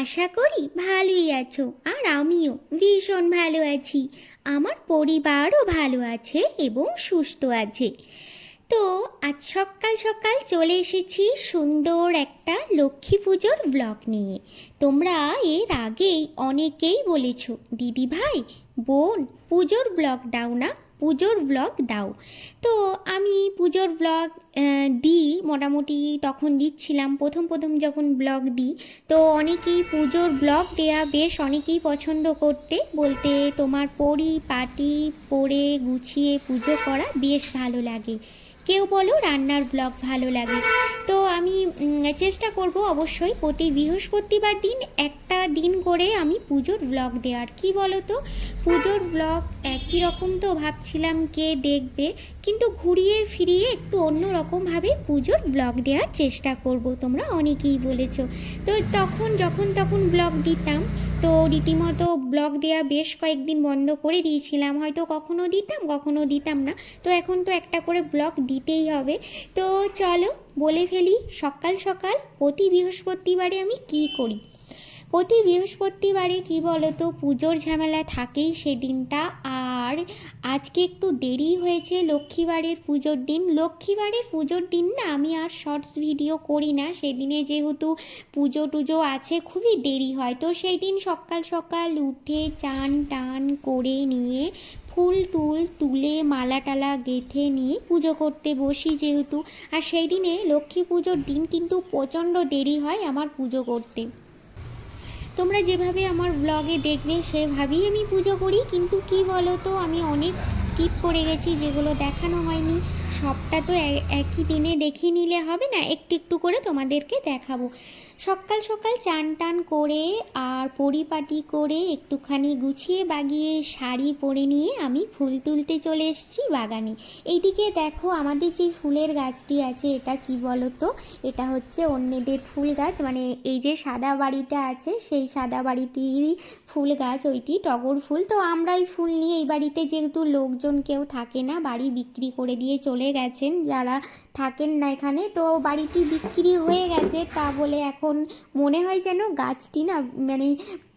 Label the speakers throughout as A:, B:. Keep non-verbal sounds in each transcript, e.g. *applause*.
A: আশা করি ভালোই আছো, আর আমিও ভীষণ ভালো আছি। আমার পরিবারও ভালো আছে এবং সুস্থ আছে। তো আজ সকাল সকাল চলে এসেছি সুন্দর একটা লক্ষ্মী পুজোর ব্লগ নিয়ে। তোমরা এর আগেই অনেকেই বলেছ দিদি ভাই বোন, পুজোর ব্লগ দাও না পুজোর ব্লগ দাও। তো আমি পুজোর ব্লগ দিই, মোটামুটি তখন দিচ্ছিলাম। প্রথম প্রথম যখন ব্লগ দিই, তো অনেকেই পুজোর ব্লগ দেয়া বেশ অনেকেই পছন্দ করতে। বলতে তোমার পরিপাটি পরে গুছিয়ে পুজো করা বেশ ভালো লাগে। কেউ বলো রান্নার ব্লগ ভালো লাগে। তো আমি চেষ্টা করব অবশ্যই প্রতি বৃহস্পতিবার দিন একটা দিন করে আমি পুজোর ব্লগ দেওয়ার কি বলো তো পুজোর ব্লগ একই রকম তো ভাবছিলাম কে দেখবে, কিন্তু ঘুরিয়ে ফিরিয়ে একটু অন্য রকমভাবে পুজোর ব্লগ দেওয়ার চেষ্টা করব, তোমরা অনেকেই বলেছ। তো তখন, যখন তখন ব্লগ দিতাম, তো রীতিমতো ব্লগ দেওয়া বেশ কয়েকদিন বন্ধ করে দিয়েছিলাম, হয়তো কখনো দিতাম কখনো দিতাম না। তো এখন তো একটা করে ব্লগ দিতেই হবে। তো চলো বলে ফেলি, সকাল সকাল প্রতি বৃহস্পতিবারে আমি কি করি? প্রতি বৃহস্পতিবারে কি বলতো, পুজোর ঝামেলা থাকেই সেদিনটা। আর আজকে একটু দেরি হয়েছে লক্ষ্মীবারের পুজোর দিন। লক্ষ্মীবারের পুজোর দিন না আমি আর শর্টস ভিডিও করি না। সেদিনে যেহেতু পুজো টুজো আছে, খুবই দেরি হয়। তো সেই দিন সকাল সকাল উঠে চান টান করে নিয়ে ফুল টুল তুলে মালা টালা গেঁথে নিয়ে পুজো করতে বসি যেহেতু। আর সেই দিনে লক্ষ্মী পুজোর দিন কিন্তু প্রচণ্ড দেরি হয় আমার পুজো করতে। তোমরা যেভাবে আমার ব্লগে দেখবে সেভাবেই আমি পুজো করি। কিন্তু কি বলো তো আমি অনেক স্কিপ করে গেছি, যেগুলো দেখানো হয়নি। সবটা তো একই দিনে দেখিয়ে নিলে হবে না, একটু একটু করে তোমাদেরকে দেখাবো। সকাল সকাল চান টান করে আর পরিপাটি করে একটুখানি গুছিয়ে বাগিয়ে শাড়ি পরে নিয়ে আমি ফুল তুলতে চলে এসেছি বাগানে। এইদিকে দেখো আমাদের যে ফুলের গাছটি আছে, এটা কি বলো তো এটা হচ্ছে অন্যদের ফুল গাছ। মানে এই যে সাদা বাড়িটা আছে, সেই সাদা বাড়িটিরই ফুল গাছ। ওইটি টগর ফুল। তো আমরা এই ফুল নিয়ে এই বাড়িতে যেহেতু লোকজন কেউ থাকে না, বাড়ি বিক্রি করে দিয়ে চলে গেছেন। যারা থাকেন না এখানে, তো বাড়িটি বিক্রি হয়ে গেছে। তা বলে এখন মনে হয় যেন গাছটি না মানে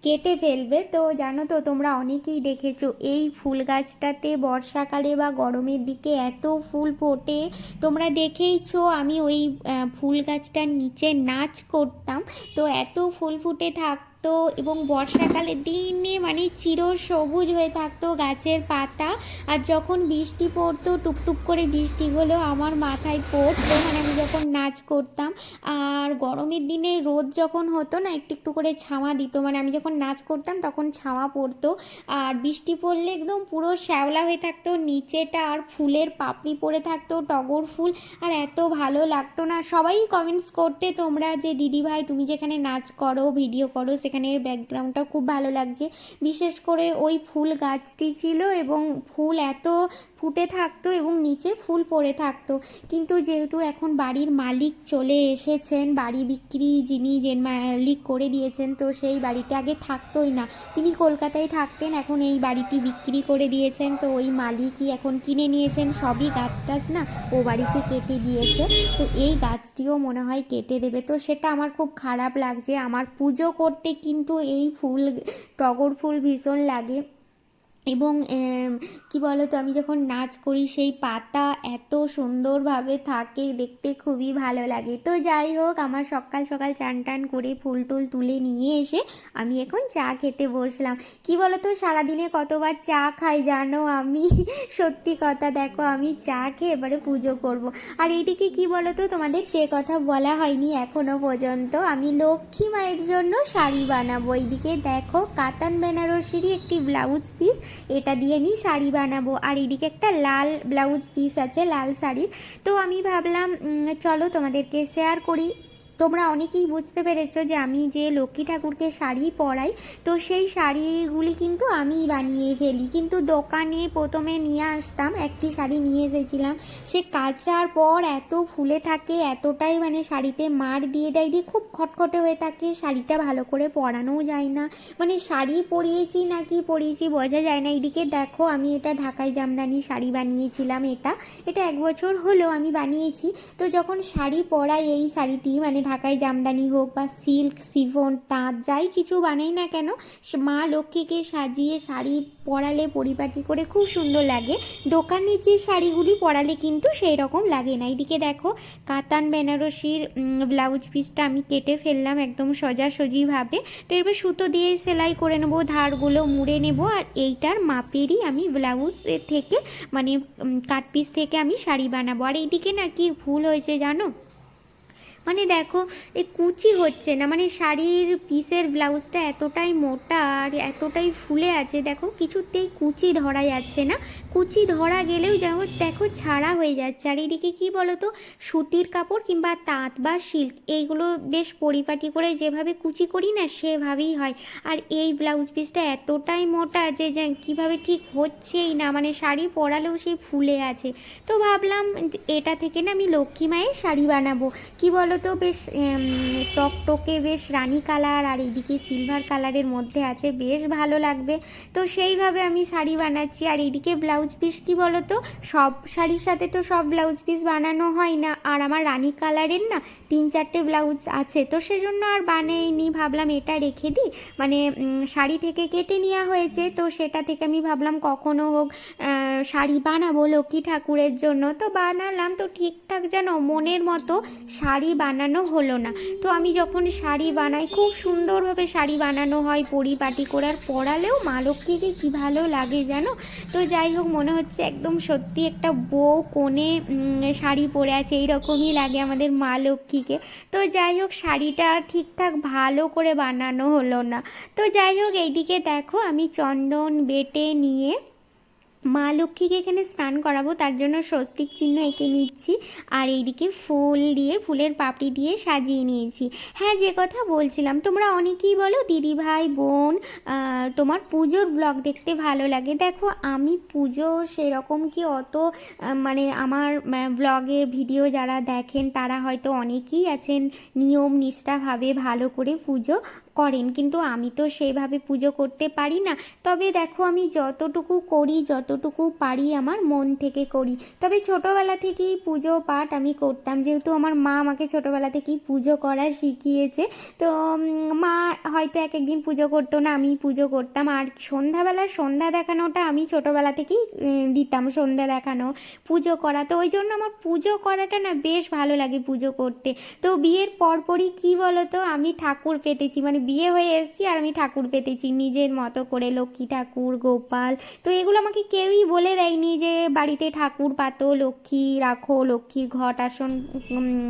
A: কেটে ফেলবে। তো জানো তো, তোমরা অনেকেই দেখেছ, এই ফুল গাছটাতে বর্ষাকালে বা গরমের দিকে এত ফুল ফোটে। তোমরা দেখেইছো, আমি ওই ফুল গাছটার নিচে নাচ করতাম। তো এত ফুল ফুটে থাক থাকতো এবং বর্ষাকালে দিনে মানে চির সবুজ হয়ে থাকতো গাছের পাতা। আর যখন বৃষ্টি পড়তো, টুকটুক করে বৃষ্টিগুলো আমার মাথায় পড়তো মানে আমি যখন নাচ করতাম। আর গরমের দিনে রোদ যখন হতো না, একটু একটু করে ছাওয়া দিত মানে আমি যখন নাচ করতাম তখন ছাওয়া পড়তো। আর বৃষ্টি পড়লে একদম পুরো শ্যাওলা হয়ে থাকতো। নিচেটা আর ফুলের পাপড়ি পড়ে থাকতো, টগর ফুল। আর এত ভালো লাগতো না। সবাই কমেন্টস করতে, তোমরা যে দিদি ভাই তুমি যেখানে নাচ করো ভিডিও করো, সেখানের ব্যাকগ্রাউন্ডটা খুব ভালো লাগছে। বিশেষ করে ওই ফুল গাছটি ছিল এবং ফুল এত ফুটে থাকতো এবং নিচে ফুল পড়ে থাকতো। কিন্তু যেহেতু এখন বাড়ির মালিক চলে এসেছেন, বাড়ি বিক্রি যিনি যে মালিক করে দিয়েছেন, তো সেই বাড়িতে আগে থাকতোই না। তিনি কলকাতায় থাকতেন, এখন এই বাড়িটি বিক্রি করে দিয়েছেন। তো ওই মালিকই এখন কিনে নিয়েছেন। সবই গাছ টাছ না? ও বাড়িতে কেটে দিয়েছে। তো এই গাছটিও মনে হয় কেটে দেবে। তো সেটা আমার খুব খারাপ লাগছে। আমার পুজো করতে কিন্তু এই ফুল, টগর ফুল ভীষণ লাগে। এবং কি বলো তো আমি যখন নাচ করি, সেই পাতা এত সুন্দরভাবে থাকে, দেখতে খুবই ভালো লাগে। তো যাই হোক, আমার সকাল সকাল চান টান করে ফুল টুল তুলে নিয়ে এসে আমি এখন চা খেতে বসলাম। কি বলো তো সারাদিনে কতবার চা খাই জানো আমি? *laughs* সত্যি কথা, দেখো আমি চা খেয়ে এবারে পুজো করব। আর এইদিকে কি বলো তো তোমাদের সে কথা বলা হয়নি এখনও পর্যন্ত। আমি লক্ষ্মী মায়ের জন্য শাড়ি বানাবো। এইদিকে দেখো, কাতান বেনারসিরই একটি ব্লাউজ পিস এটা দিয়ে আমি শাড়ি বানাবো। আর এদিকে একটা লাল ব্লাউজ পিস আছে, লাল শাড়ির। তো আমি ভাবলাম চলো তোমাদেরকে শেয়ার করি। তোমরা অনেকেই বুঝতে পেরেছ যে আমি যে লক্ষ্মী ঠাকুরকে শাড়ি পরাই, তো সেই শাড়িগুলি কিন্তু আমি বানিয়ে ফেলি। কিন্তু দোকানে প্রথমে নিয়ে আসতাম, একটি শাড়ি নিয়ে এসেছিলাম। সে কাচার পর এত ফুলে থাকে, এতটাই মানে শাড়িতে মার দিয়ে দেয় দিয়ে খুব খটখটে হয়ে থাকে, শাড়িটা ভালো করে পরানোও যায় না। মানে শাড়ি পরিয়েছি না কি পরিয়েছি বোঝা যায় না। এইদিকে দেখো, আমি এটা ঢাকাই জামদানি শাড়ি বানিয়েছিলাম এটা। এটা এক বছর হলো আমি বানিয়েছি। তো যখন শাড়ি পরাই এই শাড়িটি মানে ঢাকাই জামদানি হোক বা সিল্ক, সিফন, তাঁত, যাই কিছু বানাই না কেন মা লক্ষ্মীকে সাজিয়ে শাড়ি পরালে পরিপাটি করে খুব সুন্দর লাগে। দোকানের যে শাড়িগুলি পরালে কিন্তু সেই রকম লাগে না। এইদিকে দেখো, কাতান বেনারসির ব্লাউজ পিসটা আমি কেটে ফেললাম একদম সোজাসুজিভাবে। তো এবার সুতো দিয়ে সেলাই করে নেব, ধারগুলো মুড়ে নেব, আর এইটার মাপেরই আমি ব্লাউজ থেকে মানে কাট পিস থেকে আমি শাড়ি বানাবো। আর এইদিকে না কি ভুল হয়েছে জানো? মানে দেখো এই কুচি হচ্ছে না মানে শাড়ির পিসের ব্লাউজটা এতটাই মোটা আর এতটাই ফুলে আছে, দেখো কিছুতেই কুচি ধরা যাচ্ছে না। কুচি ধরা গেলেও দেখো দেখো ছাড়া হয়ে যাচ্ছে। আর এদিকে কী বলো তো সুতির কাপড় কিংবা তাঁত বা সিল্ক, এইগুলো বেশ পরিপাটি করে যেভাবে কুচি করি না, সেভাবেই হয়। আর এই ব্লাউজ পিসটা এতটাই মোটা যে কীভাবে ঠিক হচ্ছেই না মানে শাড়ি পরালেও সেই ফুলে আছে। তো ভাবলাম এটা থেকে না আমি লক্ষ্মী মায়ের শাড়ি বানাবো। কি বলো তো বেশ টকটকে বেশ রানী কালার আর এইদিকে সিলভার কালারের মধ্যে আছে, বেশ ভালো লাগবে। তো সেইভাবে আমি শাড়ি বানাচ্ছি আর এইদিকে ব্লাউজ পিস কি বলো তো সব শাড়ির সাথে তো সব ব্লাউজ পিস বানানো হয় না। আর আমার রানী কালারের না তিন চারটে ব্লাউজ আছে। তো সেজন্য আর বানাইনি। ভাবলাম এটা রেখে দিই। মানে শাড়ি থেকে কেটে নেওয়া হয়েছে। তো সেটা থেকে আমি ভাবলাম কখনো হোক শাড়ি বানাবো লক্ষ্মী ঠাকুরের জন্য। তো বানালাম। তো ঠিকঠাক যেন মনের মতো শাড়ি বানানো হলো না। তো আমি যখন শাড়ি বানাই, খুব সুন্দরভাবে শাড়ি বানানো হয়। পরিপাটি করার পরালেও মা লক্ষ্মীকে কী ভালো লাগে জানো? তো যাই হোক মনে হচ্ছে একদম সত্যি একটা বউ কোণে শাড়ি পরে আছে, এইরকমই লাগে আমাদের মা লক্ষ্মীকে। তো যাই হোক, শাড়িটা ঠিকঠাক ভালো করে বানানো হলো না। তো যাই হোক, এইদিকে দেখো আমি চন্দন বেটে নিয়ে মা লক্ষ্মীকে এখানে স্নান করাবো, তার জন্য স্বস্তিক চিহ্ন এঁকে নিচ্ছি। আর এইদিকে ফুল দিয়ে, ফুলের পাপড়ি দিয়ে সাজিয়ে নিয়েছি। হ্যাঁ যে কথা বলছিলাম, তোমরা অনেকেই বলো দিদি ভাই বোন তোমার পুজোর ব্লগ দেখতে ভালো লাগে। দেখো, আমি পুজো সেরকম কি অত মানে আমার ব্লগে ভিডিও যারা দেখেন, তারা হয়তো অনেকেই আছেন নিয়ম নিষ্ঠাভাবে ভালো করে পুজো করেন, কিন্তু আমি তো সেইভাবে পুজো করতে পারি না। তবে দেখো, আমি যতটুকু করি, যতটুকু পারি আমার মন থেকে করি। তবে ছোটোবেলা থেকেই পুজো পাঠ আমি করতাম। যেহেতু আমার মা আমাকে ছোটোবেলা থেকেই পুজো করা শিখিয়েছে, তো মা হয়তো এক একদিন পুজো করতো না আমি পুজো করতাম। আর সন্ধ্যাবেলা সন্ধ্যা দেখানোটা আমি ছোটোবেলা থেকেই দিতাম, সন্ধ্যা দেখানো, পুজো করা। তো ওই জন্য আমার পুজো করাটা না বেশ ভালো লাগে পুজো করতে। তো বিয়ের পরপরই কী বলো তো আমি ঠাকুর পেতেছি মানে বিয়ে হয়ে এসেছি আর আমি ঠাকুর পেতেছি। নিজের মতো করে লক্ষ্মী ঠাকুর, গোপাল। তো এগুলো আমাকে কেউই বলে দেয়নি যে বাড়িতে ঠাকুর পাতো, লক্ষ্মী রাখো, লক্ষ্মীর ঘট আসন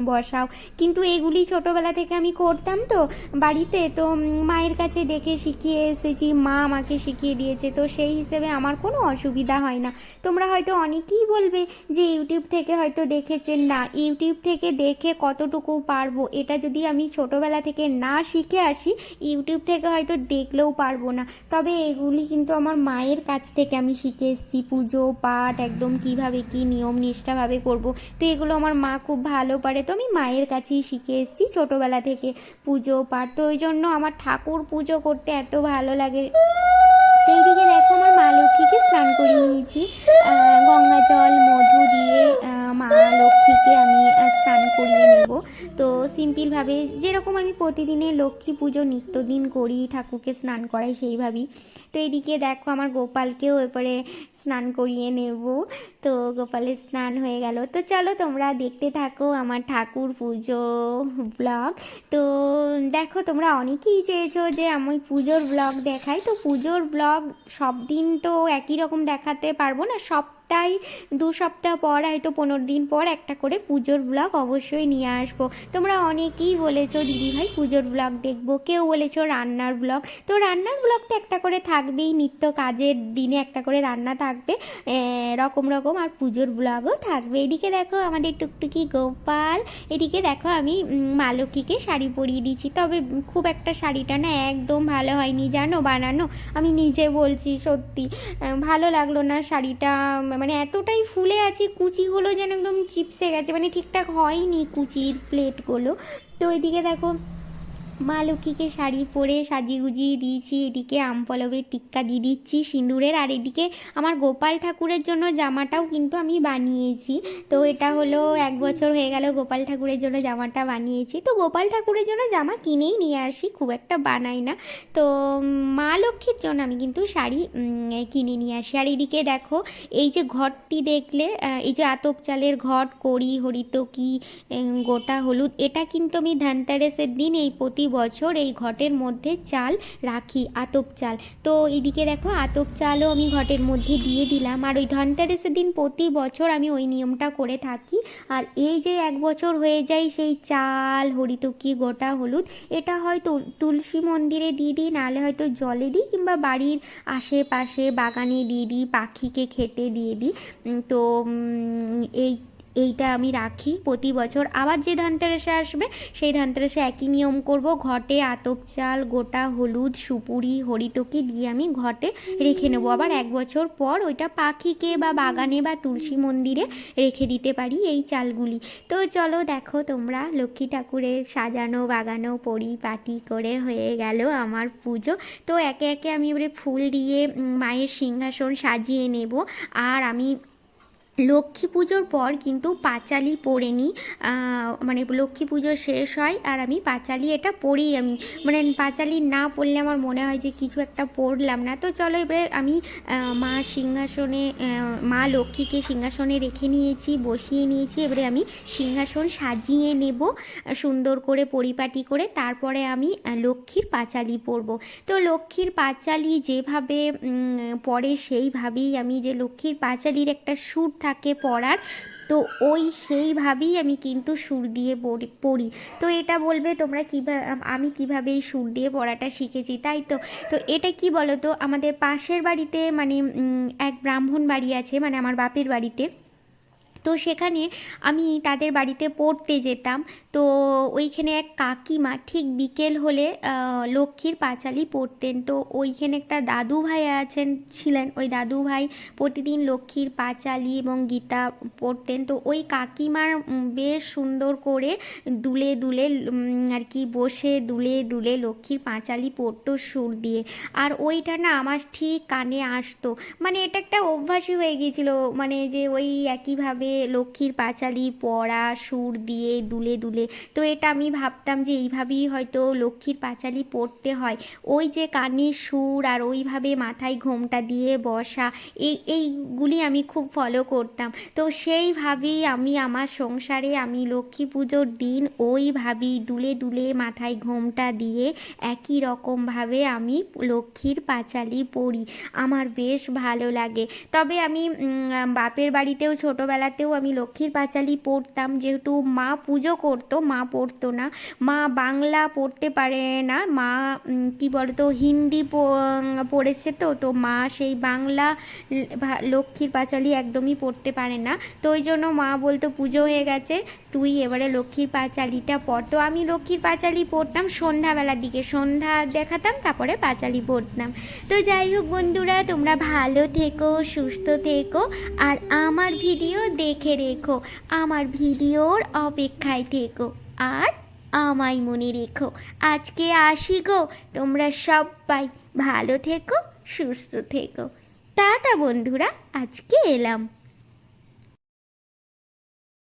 A: বসাও। কিন্তু এগুলি ছোটোবেলা থেকে আমি করতাম তো বাড়িতে। তো মায়ের কাছে দেখে শিখিয়ে এসেছি, মা আমাকে শিখিয়ে দিয়েছে। তো সেই হিসেবে আমার কোনো অসুবিধা হয় না। তোমরা হয়তো অনেকেই বলবে যে ইউটিউব থেকে হয়তো দেখেছেন না। ইউটিউব থেকে দেখে কতটুকু পারব? এটা যদি আমি ছোটোবেলা থেকে না শিখে আসি ইউটিউব থেকে হয়তো দেখলেও পারব না। তবে এগুলি কিন্তু আমার মায়ের কাছ থেকে আমি শিখে এসেছি। পুজো, পাঠ, একদম কীভাবে কি নিয়ম নিষ্ঠাভাবে করব। তো এগুলো আমার মা খুব ভালো পারে। তো আমি মায়ের কাছেই শিখে এসেছি ছোটোবেলা থেকে পুজো, পাঠ। তো ওই জন্য আমার ঠাকুর পুজো করতে এত ভালো লাগে। এইদিকে দেখো, আমার মা লক্ষ্মীকে স্নান করে নিয়েছি। গঙ্গা জল, মধু দিয়ে মা লক্ষ্মীকে আমি স্নান করিয়ে নেব। তো সিম্পলভাবে যেরকম আমি প্রতিদিনে লক্ষ্মী পুজো, নিত্যদিন করি, ঠাকুরকে স্নান করাই সেইভাবেই। তো এদিকে দেখো আমার গোপালকেও এরপরে স্নান করিয়ে নেব। তো গোপালের স্নান হয়ে গেল। তো চলো তোমরা দেখতে থাকো আমার ঠাকুর পুজো ব্লগ। তো দেখো তোমরা অনেকেই চেয়েছো যে আমি পুজোর ব্লগ দেখাই। তো পুজোর ব্লগ সব দিন তো একই রকম দেখাতে পারব না সপ্তাহে দু সপ্তাহ পর হয়তো পনেরো দিন পর একটা করে পুজোর ব্লগ অবশ্যই নিয়ে আসব। তোমরা অনেকেই বলেছ দিদি ভাই পুজোর ব্লগ দেখব। কেউ বলেছ রান্নার ব্লগ তো রান্নার ব্লগ তো একটা করে থাকবেই নিত্য কাজের দিনে একটা করে রান্না থাকবে। রকম রকম আর পুজোর ব্লগও থাকবে। এদিকে দেখো আমাদের টুকটুকি গোপাল এদিকে দেখো আমি উম, মা লক্ষ্মীকে শাড়ি পরিয়ে দিয়েছি। তবে খুব একটা শাড়িটা না একদম ভালো হয়নি জানো বানানো? আমি নিজে বলছি সত্যি ভালো লাগল না শাড়িটা মানে এতটাই ফুলে আছে, কুচিগুলো যেন একদম চিপসে গেছে মানে ঠিকঠাক হয়নি কুচির প্লেটগুলো তো ওইদিকে দেখো মা লক্ষ্মীকে শাড়ি পরে সাজিয়ে গুজিয়ে দিয়েছি। এদিকে আম পলবের টিক্কা দিয়ে দিচ্ছি সিঁদুরের। আর এদিকে আমার গোপাল ঠাকুরের জন্য জামাটাও কিন্তু আমি বানিয়েছি। তো এটা হলো এক বছর হয়ে গেল গোপাল ঠাকুরের জন্য জামাটা বানিয়েছি। তো গোপাল ঠাকুরের জন্য জামা কিনেই নিয়ে আসি খুব একটা বানাই না। তো মা লক্ষ্মীর জন্য আমি কিন্তু শাড়ি কিনে নিয়ে আসি। আর এদিকে দেখো এই যে ঘরটি দেখলে এই যে আতপ চালের ঘট করি হরিতকি উম, গোটা হলুদ এটা কিন্তু আমি ধানতেরাসের দিন এই প্রতি বছর এই ঘটের মধ্যে চাল রাখি, আতপ চাল। তো এদিকে দেখো, আতপ চালও আমি ঘটের মধ্যে দিয়ে দিলাম। আর ওই ধনতেরাসের দিন প্রতি বছর আমি ওই নিয়মটা করে থাকি। আর এই যে এক বছর হয়ে যায়, সেই চাল, হরিতকি, গোটা হলুদ, এটা হয়তো তুলসী মন্দিরে দিয়ে দিই, নাহলে হয়তো জলে দিই, কিংবা বাড়ির আশেপাশে বাগানে দিয়ে দিই, পাখিকে খেতে দিয়ে দিই। তো এই এইটা আমি রাখি প্রতি বছর। আবার যে ধানতেরাসে আসবে, সেই ধানতেরাসে একই নিয়ম করব। ঘটে আতপ চাল, গোটা হলুদ, সুপুরি, হরিটকি দিয়ে আমি ঘটে রেখে নেব। আবার এক বছর পর ওইটা পাখিকে বা বাগানে বা তুলসী মন্দিরে রেখে দিতে পারি এই চালগুলি। তো চলো দেখো তোমরা, লক্ষ্মী ঠাকুরের সাজানো, বাগানো, পরিপাটি করে হয়ে গেল আমার পুজো। তো একে একে আমি এবারে ফুল দিয়ে মায়ের সিংহাসন সাজিয়ে নেব। আর আমি লক্ষ্মী পুজোর পর কিন্তু পাঁচালি পড়ে নিই মানে লক্ষ্মী পুজো শেষ হয় আর আমি পাঁচালি এটা পড়ি আমি। মানে পাঁচালি না পড়লে আমার মনে হয় যে কিছু একটা পড়লাম না। তো চলো এবারে আমি মা সিংহাসনে মা লক্ষ্মীকে সিংহাসনে রেখে নিয়েছি, বসিয়ে নিয়েছি। এবারে আমি সিংহাসন সাজিয়ে নেব, সুন্দর করে পরিপাটি করে। তারপরে আমি লক্ষ্মীর পাঁচালি পরব। তো লক্ষ্মীর পাঁচালি যেভাবে পড়ে সেইভাবেই আমি যে লক্ষ্মীর পাঁচালির একটা সুর থাকে পড়ার, তো ওই সেইভাবেই আমি কিন্তু সুর দিয়ে পড়ি তো এটা বলবে তোমরা কীভাবে আমি কীভাবে এই সুর দিয়ে পড়াটা শিখেছি, তাই তো? তো এটা কি বলো তো আমাদের পাশের বাড়িতে মানে এক ব্রাহ্মণ বাড়ি আছে মানে আমার বাপের বাড়িতে। তো সেখানে আমি তাদের বাড়িতে পড়তে যেতাম। তো ওইখানে এক কাকিমা ঠিক বিকেল হলে লক্ষ্মীর পাঁচালি পড়তেন। তো ওইখানে একটা দাদু ভাই আছেন, ছিলেন। ওই দাদু ভাই প্রতিদিন লক্ষ্মীর পাঁচালি এবং গীতা পড়তেন। তো ওই কাকিমার বেশ সুন্দর করে দুলে দুলে আর কি বসে দুলে দুলে লক্ষ্মীর পাঁচালি পড়তো সুর দিয়ে। আর ওইটা না আমার ঠিক কানে আসতো। মানে এটা একটা অভ্যাসই হয়ে গিয়েছিল। মানে যে ওই একইভাবে লক্ষ্মীর পাঁচালি, পড়া, সুর দিয়ে দুলে দুলে। তো এটা আমি ভাবতাম যে এইভাবেই হয়তো লক্ষ্মীর পাঁচালি পড়তে হয়। ওই যে কানে সুর আর ওইভাবে মাথায় ঘোমটা দিয়ে বসা, এই, এইগুলি আমি খুব ফলো করতাম। তো সেইভাবেই আমি আমার সংসারে আমি লক্ষ্মী পুজোর দিন ওইভাবেই দুলে দুলে মাথায় ঘোমটা দিয়ে একই রকমভাবে আমি লক্ষ্মীর পাঁচালি পড়ি। আমার বেশ ভালো লাগে। তবে আমি বাপের বাড়িতেও ছোটোবেলাতেও আমি লক্ষ্মীর পাঁচালি পড়তাম। যেহেতু মা পুজো করতো, মা পড়তো না। মা বাংলা পড়তে পারে না। মা কি বলতো, হিন্দি পড়েছে তো। তো মা সেই বাংলা লক্ষ্মীর পাঁচালি একদমই পড়তে পারে না। তো ওই জন্য মা বলতো, পুজো হয়ে গেছে, তুই এবারে লক্ষ্মীর পাঁচালিটা পড়। তো আমি লক্ষ্মীর পাঁচালি পড়তাম সন্ধ্যাবেলার দিকে। সন্ধ্যা দেখাতাম, তারপরে পাঁচালি পড়তাম। তো যাই হোক বন্ধুরা, তোমরা ভালো থেকো, সুস্থ থেকো। আর আমার ভিডিও দেখে রেখো, আমার ভিডিওর অপেক্ষায় থেকো। আর আমায় মনে রেখো, আজকে আসি গো। তোমরা সবাই ভালো থেকো, সুস্থ থেকো। টাটা বন্ধুরা, আজকে এলাম।